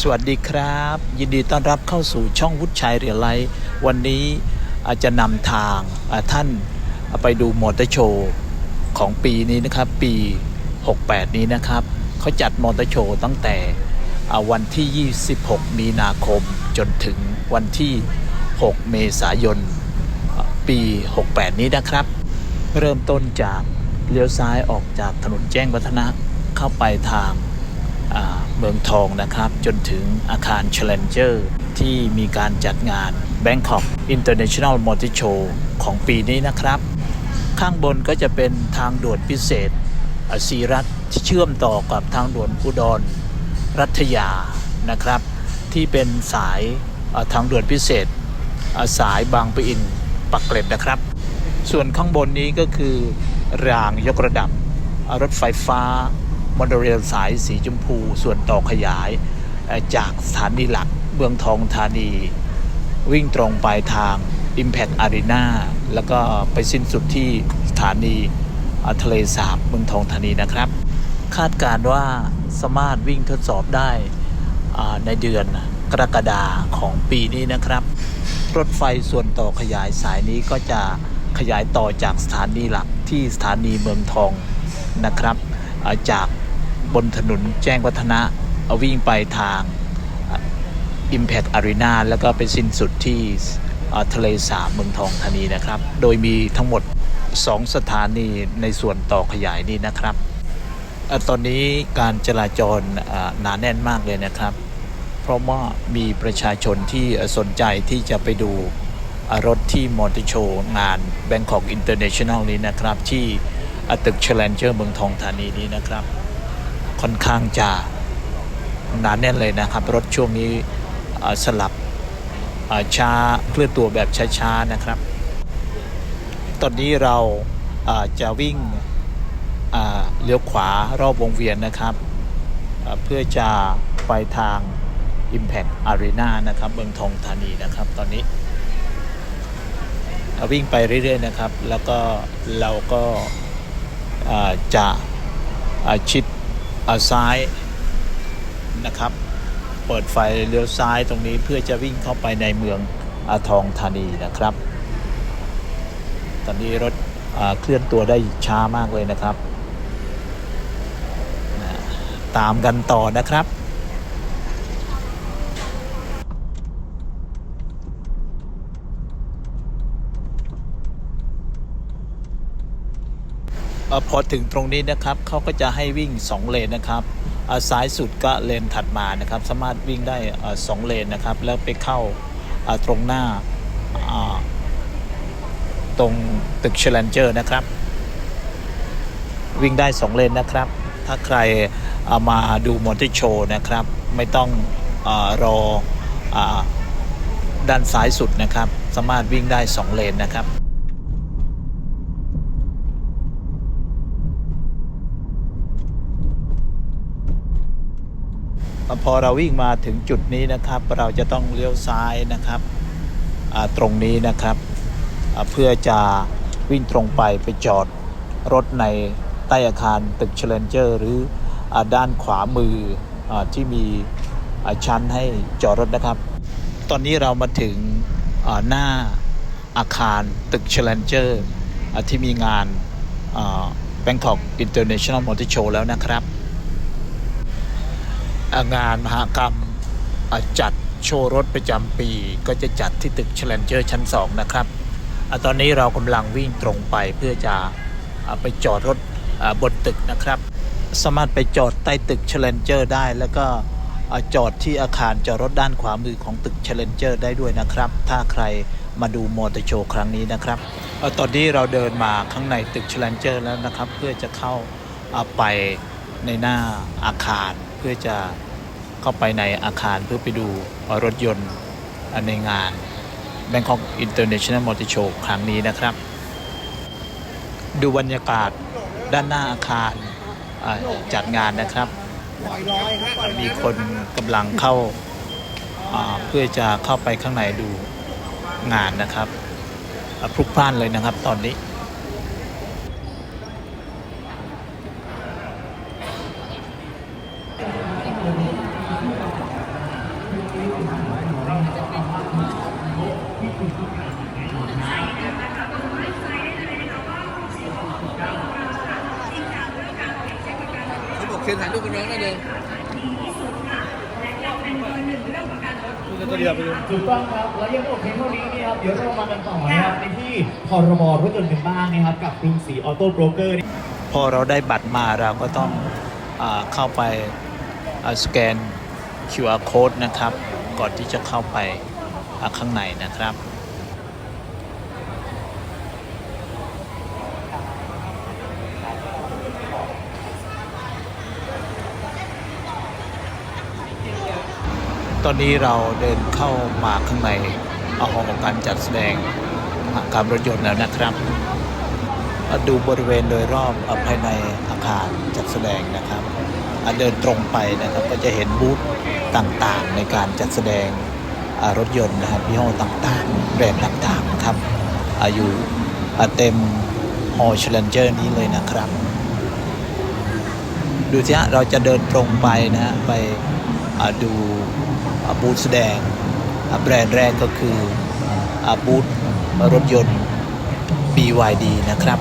สวัสดีครับ ยินดีต้อนรับเข้าสู่ช่องวุฒิชัยเรียลไลท์วันนี้อาจจะนำทางท่านไปดูมอเตอร์โชว์ของปีนี้นะครับ ปี 68 นี้นะครับเขาจัดมอเตอร์โชว์ตั้งแต่วันที่ 26 มีนาคมจนถึงวันที่ 6 เมษายน ปี 68 นี้นะครับ เริ่มต้นจากเลี้ยวซ้ายออกจากถนนแจ้งวัฒนะเข้าไปทาง เมืองทองนะครับ จนถึงอาคาร Challenger ที่มีการจัดงาน Bangkok International Motor Show ของปีนี้นะครับ ข้างบนก็จะเป็นทางด่วนพิเศษอสีรัฐที่เชื่อมต่อกับทางด่วนอุดรรัฐยานะครับ ที่เป็นสายทางด่วนพิเศษ สายบางปะอินปักเกร็ดนะครับ ส่วนข้างบนนี้ก็คือรางยกระดับรถไฟฟ้า มอเตอร์เรลสายสีชมพู ส่วนต่อขยายจากสถานีหลักเมืองทองธานี วิ่งตรงไปทาง Impact Arena แล้วก็ไปสิ้นสุดที่สถานีอ่าทะเลสาบเมืองทองธานีนะครับ คาดการว่าสามารถวิ่งทดสอบได้ในเดือนกรกฎาของปีนี้นะครับ รถไฟส่วนต่อขยายสายนี้ก็จะขยายต่อจากสถานีหลักที่สถานีเมืองทองนะครับ จาก บนถนนแจ้งวัฒนะเอาวิ่งไปทาง Impact Arena แล้วก็ไปสิ้นสุดที่ทะเลสาบเมืองทองธานีนะครับ โดยมีทั้งหมด 2 สถานีในส่วนต่อขยายนี้นะครับอตอนนี้การจราจรหนาแน่นมากเลยนะครับ เพราะว่ามีประชาชนที่สนใจที่จะไปดูรถที่มอเตอร์โชว์งาน Bangkok International นี้นะครับ ที่ตึก Challenger เมืองทองธานีนี้นะครับ ค่อนข้างจะหนาแน่นเลยนะครับ รถช่วงนี้สลับช้าเคลื่อนตัวแบบช้าๆนะครับ ตอนนี้เราจะวิ่งเลี้ยวขวารอบวงเวียนนะครับเพื่อจะไปทาง Impact Arena นะครับเมืองทองธานีนะครับ ตอนนี้ วิ่งไปเรื่อยๆนะครับ แล้วก็เราก็จะชิด อ่าซ้ายนะครับ เปิดไฟเลี้ยวซ้ายตรงนี้เพื่อจะวิ่งเข้าไปในเมืองอาทองธานีนะครับ ตอนนี้รถเคลื่อนตัวได้ช้ามากเลยนะครับ ตามกันต่อนะครับ พอถึงตรงนี้นะครับเขาก็จะให้วิ่ง 2 เลนนะครับอ่าซ้ายสุดก็เลนถัดมานะครับ สามารถวิ่งได้สองเลนนะครับ แล้วไปเข้าตรงหน้าตรงตึกเชลนเจอร์นะครับ วิ่งได้ 2 เลนนะครับ ถ้าใครามาดูมอเตอร์โชว์นะครับ ไม่ต้องอรออด้านซ้ายสุดนะครับ สามารถวิ่งได้ 2 เลนนะครับ พอเราวิ่งมาถึงจุดนี้นะครับ เราจะต้องเลี้ยวซ้ายนะครับตรงนี้นะครับเพื่อจะวิ่งตรงไปไปจอดรถในใต้อาคารตึกเชลเลนเจอร์หรืออด้านขวามืออที่มีชั้นให้จอดรถนะครับ ตอนนี้เรามาถึงหน้าอาคารตึกเชลเลนเจอร์ที่มีงาน Bangkok International Motor Show แล้วนะครับ งานมหกรรมจัดโชว์รถประจำปี ก็จะจัดที่ตึก Challenger ชั้น 2 นะครับอตอนนี้เรากำลังวิ่งตรงไปเพื่อจะไปจอดรถบนตึกนะครับ สามารถไปจอดใต้ตึก Challenger ได้ แล้วก็จอดที่อาคารจอดรถด้านขวามือของตึก Challenger ได้ด้วยนะครับ ถ้าใครมาดูมอเตอร์โชว์ครั้งนี้นะครับตอนนี้เราเดินมาข้างในตึก Challenger แล้วนะครับ เพื่อจะเข้าไปในหน้าอาคาร พื่อจะเข้าไปในอาคารเพื่อไปดูรถยนต์ในงาน Bangkok International Motor Show ครั้งนี้นะครับ ดูบรรยากาศด้านหน้าอาคารจัดงานนะครับ มีคนกำลังเข้าเพื่อจะเข้าไปข้างในดูงานนะครับพลุกพล่านเลยนะครับตอนนี้ เขาบอกเชิญถ่ายรูปกับน้องได้เลยถูกต้องครับแล้วยังไม่จบเพียงเท่านี้นะครับ เดี๋ยวเรามากันต่อนะครับในที่พรบรถยนต์กันบ้างนะครับกับกรุงศรีออโต้โบรกเกอร์พอเราได้บัตรมาเราก็ต้องอาเข้าไปอ่าสแกน QR code นะครับ ก่อนที่จะเข้าไปอ่าข้างในนะครับ ตอนนี้เราเดินเข้ามาข้างในอาหอของการจัดแสดงอาการรถยนต์แล้วนะครับ ดูบริเวณโดยรอบอภายในอาคารจัดแสดงนะครับเดินตรงไปนะครับก็จะเห็นบูธต่างๆ ในการจัดแสดงรถยนต์นะครับยี่ห้อต่างๆแบรนด์ต่างๆครับอายู่เต็มฮอลล์ชเลนเจอร์นี้เลยนะครับ ดูสิฮะเราจะเดินตรงไปนะฮะไปดู บูธแสดงอะแบรนด์แรกก็คืออะบูธรถยนต์ BYD นะครับ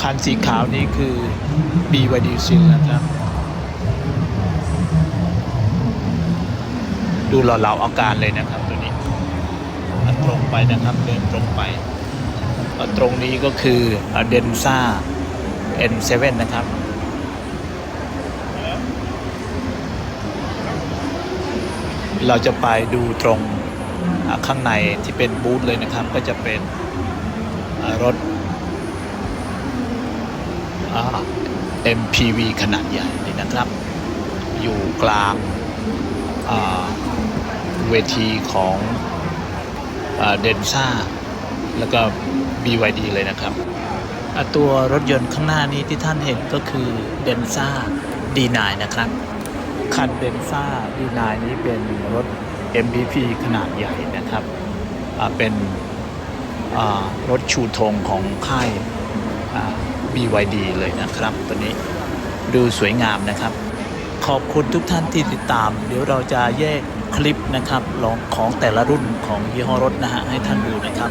คันสีขาวนี้คือ BYD Seal นะครับดูหล่อเหลาอาการเลยนะครับตัวนี้ตรงไปนะครับเดินตรงไป ตรงนี้ก็คือเดนซ่า N7 นะครับ เราจะไปดูตรงข้างในที่เป็นบูธเลยนะครับ ก็จะเป็นรถ MPV ขนาดใหญ่นี่นะครับ อยู่กลางเวทีของเดนซ่า แล้วก็ BYD เลยนะครับ ตัวรถยนต์ข้างหน้านี้ที่ท่านเห็นก็คือเดนซ่า D9 นนะครับ คันเดนซ่าดีนายนี้เป็นรถ MPV ขนาดใหญ่นะครับ เป็นรถชูธงของค่ายอ่า BYD เลยนะครับตัวนี้ดูสวยงามนะครับ ขอบคุณทุกท่านที่ติดตาม เดี๋ยวเราจะแยกคลิปนะครับลองของแต่ละรุ่นของยี่ห้อรถนะฮะให้ท่านดูนะครับ